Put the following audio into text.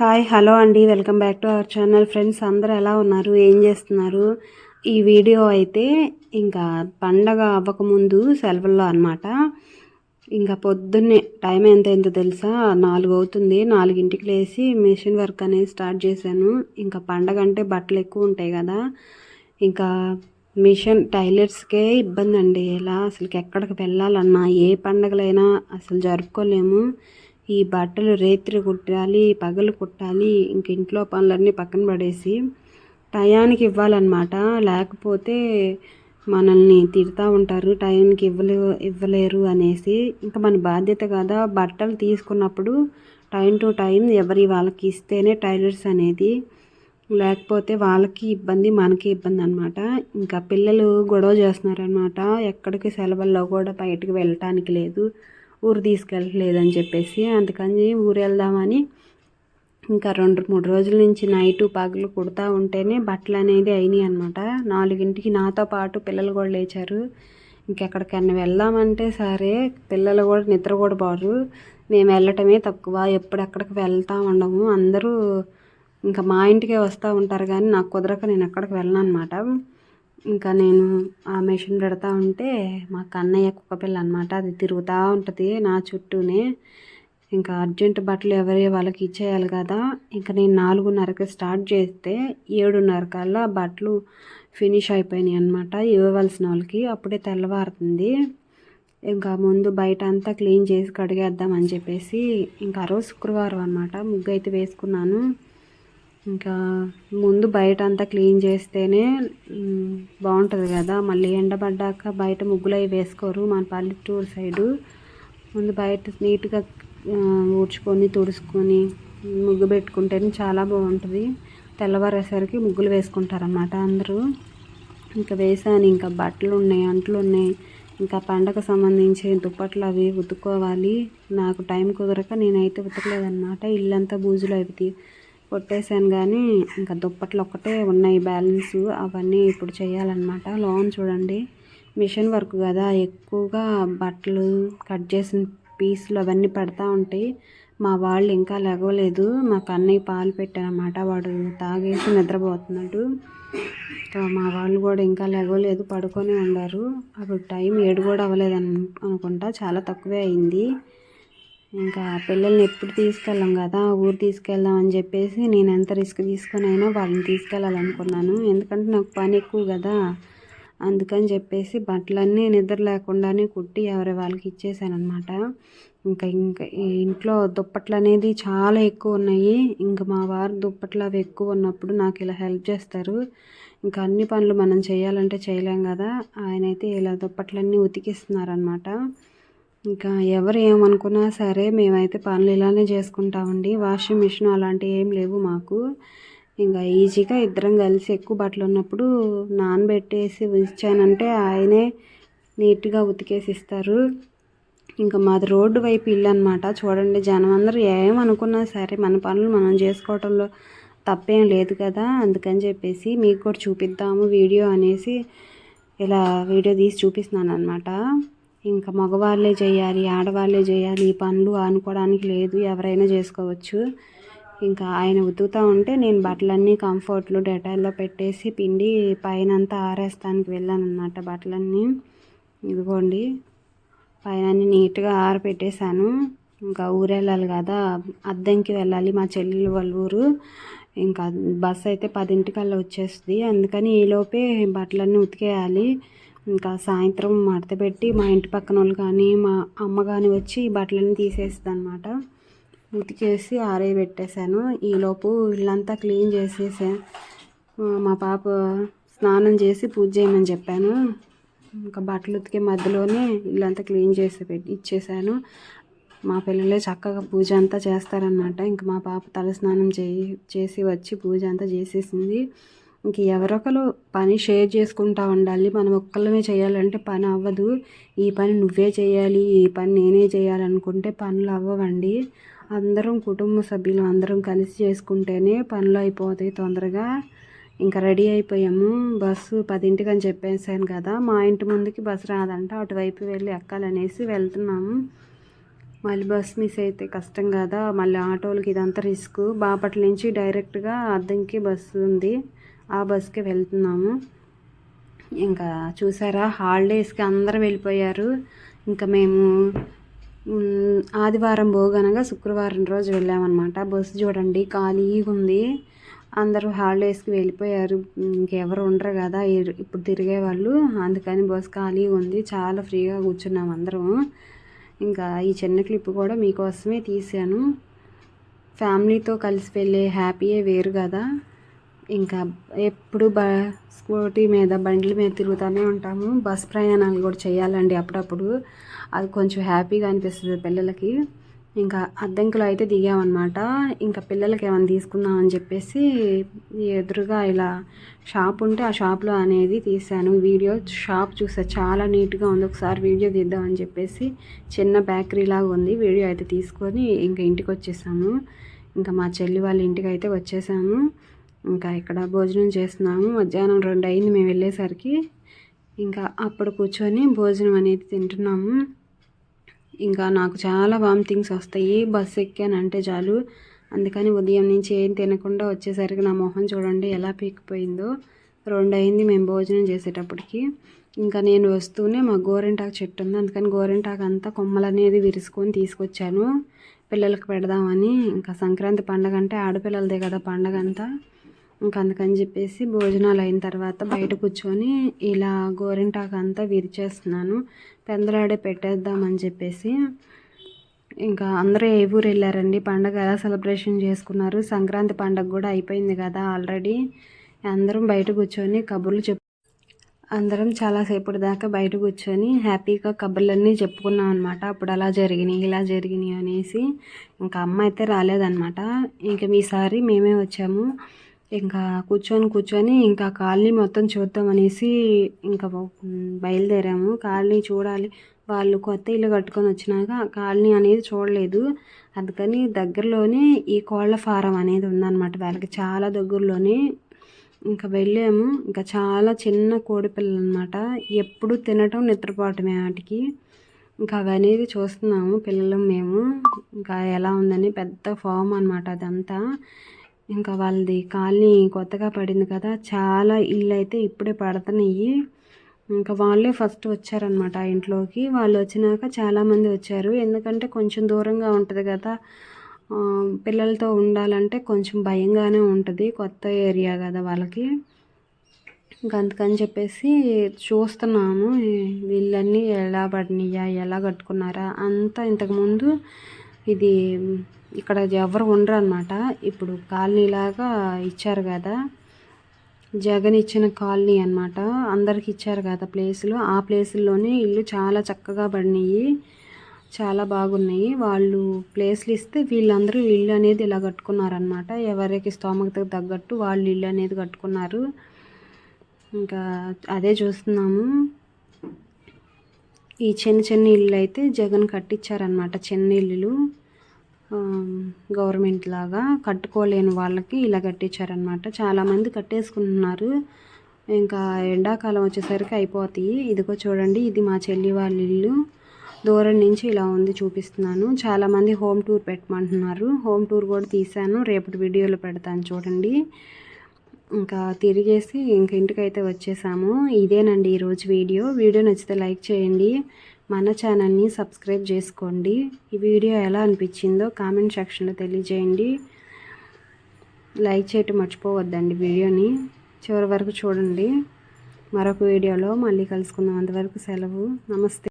Hi hello అండి. Welcome back to our channel. Friends అందరూ ఎలా ఉన్నారు? ఏం చేస్తున్నారు? ఈ వీడియో అయితే ఇంకా పండగ అవ్వకముందు సెలవుల్లో అనమాట ఇంకా పొద్దున్నే టైం ఎంత ఎంత తెలుసా? నాలుగు అవుతుంది. నాలుగింటికి లేచి మిషన్ వర్క్ అనేది స్టార్ట్ చేశాను. ఇంకా పండగ అంటే బట్టలు ఎక్కువ ఉంటాయి కదా. ఇంకా మిషన్ టైలర్స్కే ఇబ్బంది అండి ఎలా? అసలుకి ఎక్కడికి వెళ్ళాలన్నా ఏ పండగలైనా అసలు జరుపుకోలేము. ఈ బట్టలు రేత్రి కుట్టాలి పగలు కుట్టాలి ఇంక ఇంట్లో పనులన్నీ పక్కన పడేసి టయానికి ఇవ్వాలన్నమాట. లేకపోతే మనల్ని తిడతా ఉంటారు టైంకి ఇవ్వలే ఇవ్వలేరు అనేసి. ఇంకా మన బాధ్యత కదా బట్టలు తీసుకున్నప్పుడు టైం టు టైం ఎవరి వాళ్ళకి ఇస్తేనే టైలర్స్ అనేది. లేకపోతే వాళ్ళకి ఇబ్బంది మనకి ఇబ్బంది అనమాట ఇంకా పిల్లలు గొడవ చేస్తున్నారనమాట ఎక్కడికి సెలవుల్లో కూడా బయటకు వెళ్ళటానికి లేదు. ఊరు తీసుకెళ్ళట్లేదని చెప్పేసి అందుకని ఊరు వెళ్దామని ఇంకా రెండు మూడు రోజుల నుంచి నైటు పగలు కుడతా ఉంటేనే బట్టలు అనేది అయినాయి అనమాట నాలుగింటికి నాతో పాటు పిల్లలు కూడా లేచారు. ఇంకెక్కడికన్నా వెళ్దామంటే సరే పిల్లలు కూడా నిద్ర కూడా పోరు. మేము వెళ్ళటమే తక్కువ. ఎప్పుడెక్కడికి వెళ్తా ఉండము. అందరూ ఇంకా మా ఇంటికే వస్తూ ఉంటారు కానీ నాకు కుదరక నేను ఎక్కడికి వెళ్ళను అనమాట ఇంకా నేను ఆ మెషిన్ పెడతా ఉంటే మా కన్నయ్య కుక్కపిల్ల అనమాట అది తిరుగుతూ ఉంటుంది నా చుట్టూనే. ఇంకా అర్జెంట్ బట్టలు ఎవరి వాళ్ళకి ఇచ్చేయాలి కదా. ఇంకా నేను నాలుగున్నరకి స్టార్ట్ చేస్తే ఏడున్నర కల్లా బట్టలు ఫినిష్ అయిపోయినాయి అనమాట ఇవ్వవలసిన వాళ్ళకి. అప్పుడే తెల్లవారుతుంది. ఇంకా ముందు బయట అంతా క్లీన్ చేసి కడిగేద్దామని చెప్పేసి ఇంకా ఆ రోజు శుక్రవారం అనమాట ముగ్గు అయితే వేసుకున్నాను. ఇంకా ముందు బయట అంతా క్లీన్ చేస్తేనే బాగుంటుంది కదా. మళ్ళీ ఎండబడ్డాక బయట ముగ్గులు అవి వేసుకోరు మన పల్లెటూరు సైడు. ముందు బయట నీట్గా ఊడ్చుకొని తుడుచుకొని ముగ్గు పెట్టుకుంటేనే చాలా బాగుంటుంది. తెల్లవారేసరికి ముగ్గులు వేసుకుంటారన్నమాట అందరూ. ఇంకా వేసాను ఇంకా బట్టలు ఉన్నాయి అంట్లు ఉన్నాయి ఇంకా పండగ సంబంధించి దుప్పట్లు అవి ఉతుక్కోవాలి. నాకు టైం కుదరక నేనైతే ఉతకలేదన్నమాట. ఇల్లంతా బూజులు అవి కొట్టేశాను కానీ ఇంకా దుప్పట్లు ఒక్కటే ఉన్నాయి బ్యాలెన్స్. అవన్నీ ఇప్పుడు చేయాలన్నమాట. లోన్ చూడండి. మిషన్ వర్క్ కదా. ఎక్కువగా బట్టలు కట్ చేసిన పీసులు అవన్నీ పడతా ఉంటాయి. మా వాళ్ళు ఇంకా లెగవలేదు. మా కన్నయ్య పాలు పెట్టారన్నమాట. వాడు తాగేసి నిద్రపోతున్నాడు. మా వాళ్ళు కూడా ఇంకా లెగవలేదు. పడుకొని ఉన్నారు అప్పుడు టైం ఏడు కూడా అవ్వలేదు అనుకుంటా. చాలా తక్కువే అయింది. ఇంకా పిల్లల్ని ఎప్పుడు తీసుకెళ్ళాం కదా ఊరు తీసుకెళ్దాం అని చెప్పేసి నేను ఎంత రిస్క్ తీసుకొని అయినా వాళ్ళని తీసుకెళ్ళాలనుకున్నాను. ఎందుకంటే నాకు పని ఎక్కువ కదా అందుకని చెప్పేసి బట్టలన్నీ నిద్ర లేకుండానే కుట్టి ఎవరి వాళ్ళకి ఇచ్చేసాను అనమాట ఇంకా ఇంకా ఇంట్లో దుప్పట్లు అనేది చాలా ఎక్కువ ఉన్నాయి. ఇంకా మా వారు దుప్పట్లు అవి ఎక్కువ ఉన్నప్పుడు నాకు ఇలా హెల్ప్ చేస్తారు. ఇంకా అన్ని పనులు మనం చేయాలంటే చేయలేం కదా ఆయన అయితే ఇలా దుప్పట్లన్నీ ఉతికిస్తున్నారనమాట ఇంకా ఎవరు ఏమనుకున్నా సరే మేమైతే పనులు ఇలానే చేసుకుంటామండి. వాషింగ్ మిషన్ అలాంటివి ఏం లేవు మాకు. ఇంకా ఈజీగా ఇద్దరం కలిసి ఎక్కువ బట్టలు ఉన్నప్పుడు నానబెట్టేసి ఉంచానంటే ఆయనే నీట్గా ఉతికేసి ఇస్తారు. ఇంకా మాది రోడ్డు వైపు ఇల్లు అనమాట చూడండి జనం అందరూ ఏమనుకున్నా సరే మన పనులు మనం చేసుకోవటంలో తప్పేం లేదు కదా. అందుకని చెప్పేసి మీకు కూడా చూపిద్దాము వీడియో అనేసి ఇలా వీడియో తీసి చూపిస్తున్నాను అనమాట ఇంకా మగవాళ్ళే చేయాలి ఆడవాళ్ళే చేయాలి ఈ పనులు అనుకోవడానికి లేదు ఎవరైనా చేసుకోవచ్చు. ఇంకా ఆయన ఉతుకుతూ ఉంటే నేను బట్టలన్నీ కంఫర్ట్లు డెటాల్లో పెట్టేసి పిండి పైన అంతా ఆరేస్తానికి వెళ్ళాను అనమాట బట్టలన్నీ. ఇదిగోండి పైన నీట్గా ఆరపెట్టేశాను. ఇంకా ఊరు వెళ్ళాలి కదా అద్దంకి వెళ్ళాలి మా చెల్లెలు వాళ్ళ ఊరు. ఇంకా బస్ అయితే పదింటికల్లా వచ్చేస్తుంది. అందుకని ఈలోపే బట్టలన్నీ ఉతికేయాలి. ఇంకా సాయంత్రం మడత పెట్టి మా ఇంటి పక్కన వాళ్ళు కానీ మా అమ్మ కానీ వచ్చి ఈ బట్టలన్నీ తీసేస్తుంది అనమాట ఉతికేసి ఆరే పెట్టేశాను. ఈలోపు ఇల్లంతా క్లీన్ చేసేసా. మా పాప స్నానం చేసి పూజ చేయమని చెప్పాను. ఇంకా బట్టలు ఉతికే మధ్యలోనే ఇల్లంతా క్లీన్ చేసి పెట్టి ఇచ్చేసాను మా పిల్లలే చక్కగా పూజ అంతా చేస్తారనమాట. ఇంకా మా పాప తల స్నానం చేసి వచ్చి పూజ అంతా చేసేసింది. ఇంక ఎవరొకరు పని షేర్ చేసుకుంటా ఉండాలి. మనం ఒక్కళ్ళమే చేయాలంటే పని అవ్వదు. ఈ పని నువ్వే చేయాలి ఈ పని నేనే చేయాలనుకుంటే పనులు అవ్వవండి. అందరం కుటుంబ సభ్యులు అందరం కలిసి చేసుకుంటేనే పనులు అయిపోతాయి తొందరగా. ఇంకా రెడీ అయిపోయాము. బస్సు పదింటికి అని చెప్పేసాను కదా మా ఇంటి ముందుకి బస్సు రాదంట. అటువైపు వెళ్ళి ఎక్కాలనేసి వెళ్తున్నాము. మళ్ళీ బస్ మిస్ అయితే కష్టం కదా మళ్ళీ ఆటోలకి ఇదంతా రిస్క్. బాపట్ల నుంచి డైరెక్ట్గా అద్దంకి బస్సు ఉంది. ఆ బస్కి వెళ్తున్నాము. ఇంకా చూసారా హాలిడేస్కి అందరూ వెళ్ళిపోయారు. ఇంకా మేము ఆదివారం పోగనగా శుక్రవారం రోజు వెళ్ళామన్నమాట. బస్సు చూడండి ఖాళీగా ఉంది. అందరూ హాలిడేస్కి వెళ్ళిపోయారు. ఇంకెవరు ఉండరు కదా ఇప్పుడు తిరిగే వాళ్ళు అందుకని బస్సు ఖాళీగా ఉంది. చాలా ఫ్రీగా కూర్చున్నాం అందరం. ఇంకా ఈ చిన్న క్లిప్ కూడా మీకోసమే తీసాను ఫ్యామిలీతో కలిసి వెళ్ళే హ్యాపీయే వేరు కదా. ఇంకా ఎప్పుడు బ స్కూటీ మీద బండ్ల మీద తిరుగుతూనే ఉంటాము. బస్ ప్రయాణాలు కూడా చేయాలండి అప్పుడప్పుడు. అది కొంచెం హ్యాపీగా అనిపిస్తుంది పిల్లలకి. ఇంకా అద్దెంకులో అయితే దిగామన్నమాట. ఇంకా పిల్లలకి ఏమైనా తీసుకుందాం అని చెప్పేసి ఎదురుగా ఇలా షాప్ ఉంటే ఆ షాప్లో అనేది తీశాను. వీడియో షాప్ చూసా చాలా నీట్గా ఉంది. ఒకసారి వీడియో తీద్దామని చెప్పేసి చిన్న బేకరీ లాగా ఉంది. వీడియో అయితే తీసుకొని ఇంకా ఇంటికి వచ్చేసాము. ఇంకా మా చెల్లి వాళ్ళ ఇంటికి అయితే వచ్చేసాము. ఇంకా ఇక్కడ భోజనం చేస్తున్నాము. మధ్యాహ్నం రెండు అయింది మేము వెళ్ళేసరికి. ఇంకా అప్పుడు కూర్చొని భోజనం అనేది తింటున్నాము. ఇంకా నాకు చాలా వామిటింగ్స్ వస్తాయి. బస్ ఎక్కానంటే చాలు. అందుకని ఉదయం నుంచి ఏం తినకుండా వచ్చేసరికి నా మొహం చూడండి ఎలా పీకిపోయిందో రెండు అయింది మేము భోజనం చేసేటప్పటికి. ఇంకా నేను వస్తూనే మా గోరింటాకు చెట్టు ఉంది. అందుకని గోరింటాకు అంతా కొమ్మలు అనేది విరుసుకొని తీసుకొచ్చాను. పిల్లలకు పెడదామని. ఇంకా సంక్రాంతి పండగ అంటే ఆడపిల్లలదే కదా పండగ అంతా. ఇంకా అందుకని చెప్పేసి భోజనాలు అయిన తర్వాత బయట కూర్చొని ఇలా గోరింటాకు అంతా విరిచేస్తున్నాను. పెందలాడే పెట్టేద్దామని చెప్పేసి ఇంకా అందరూ ఏ ఊరు వెళ్ళారండి? పండగ ఎలా సెలబ్రేషన్ చేసుకున్నారు? సంక్రాంతి పండగ కూడా అయిపోయింది కదా ఆల్రెడీ. అందరం బయట కూర్చొని కబుర్లు చెప్పు అందరం చాలాసేపటి దాకా బయట కూర్చొని హ్యాపీగా కబుర్లన్నీ చెప్పుకున్నాం అనమాట అప్పుడు అలా జరిగినాయి ఇలా జరిగినాయి అనేసి. ఇంకా అమ్మ అయితే రాలేదన్నమాట. ఇంకా మీసారి మేమే వచ్చాము. ఇంకా కూర్చొని కూర్చొని ఇంకా కాలనీ మొత్తం చూద్దాం అనేసి ఇంకా బయలుదేరాము. కాలనీ చూడాలి. వాళ్ళు కొత్త ఇల్లు కట్టుకొని వచ్చినాక కాలనీ అనేది చూడలేదు. అందుకని దగ్గరలోనే ఈ కోళ్ళ ఫారం అనేది ఉందన్నమాట వాళ్ళకి. చాలా దగ్గరలోనే ఇంకా వెళ్ళాము. ఇంకా చాలా చిన్న కోడి పిల్లలు అనమాట ఎప్పుడు తినటం నిద్రపోవటమే వాటికి ఇంకా అవి అనేది చూస్తున్నాము పిల్లలు మేము. ఇంకా ఎలా ఉందని పెద్ద ఫామ్ అనమాట అదంతా. ఇంకా వాళ్ళది కాలనీ కొత్తగా పడింది కదా చాలా ఇల్లు అయితే ఇప్పుడే పడుతున్నాయి ఇంకా వాళ్ళే ఫస్ట్ వచ్చారనమాట ఆ ఇంట్లోకి. వాళ్ళు వచ్చినాక చాలామంది వచ్చారు. ఎందుకంటే కొంచెం దూరంగా ఉంటుంది కదా. పిల్లలతో ఉండాలంటే కొంచెం భయంగానే ఉంటుంది కొత్త ఏరియా కదా వాళ్ళకి. ఇంకా అందుకని చెప్పేసి చూస్తున్నాము వీళ్ళన్నీ ఎలా పడినాయా ఎలా కట్టుకున్నారా అంతా ఇంతకుముందు ఇది ఇక్కడ ఎవరు ఉండరు అనమాట ఇప్పుడు కాలనీలాగా ఇచ్చారు కదా. జగన్ ఇచ్చిన కాలనీ అనమాట అందరికి ఇచ్చారు కదా ప్లేసులు. ఆ ప్లేసుల్లోనే ఇల్లు చాలా చక్కగా పడినాయి. చాలా బాగున్నాయి. వాళ్ళు ప్లేస్లు ఇస్తే వీళ్ళందరూ ఇల్లు అనేది ఇలా కట్టుకున్నారనమాట ఎవరికి స్తోమకతకు తగ్గట్టు వాళ్ళు ఇల్లు అనేది కట్టుకున్నారు. ఇంకా అదే చూస్తున్నాము. ఈ చిన్న చిన్న ఇల్లు అయితే జగన్ కట్టించారనమాట చిన్న ఇల్లులు. గవర్నమెంట్ లాగా కట్టుకోలేని వాళ్ళకి ఇలా కట్టించారనమాట చాలామంది కట్టేసుకుంటున్నారు ఇంకా ఎండాకాలం వచ్చేసరికి అయిపోతాయి. ఇదిగో చూడండి ఇది మా చెల్లి వాళ్ళ ఇల్లు. దూరం నుంచి ఇలా ఉంది చూపిస్తున్నాను. చాలామంది హోమ్ టూర్ పెట్టమంటున్నారు. హోమ్ టూర్ కూడా తీశాను. రేపటి వీడియోలో పెడతాను చూడండి. ఇంకా తిరిగేసి ఇంక ఇంటికైతే వచ్చేసాము. ఇదేనండి ఈరోజు వీడియో. వీడియో నచ్చితే లైక్ చేయండి. మన ఛానల్ని సబ్స్క్రైబ్ చేసుకోండి. ఈ వీడియో ఎలా అనిపించిందో కామెంట్ సెక్షన్లో తెలియజేయండి. లైక్ చేయటం మర్చిపోవద్దండి వీడియోని. చివరి వరకు చూడండి. మరొక వీడియోలో మళ్ళీ కలుసుకుందాం. అంతవరకు సెలవు. నమస్తే.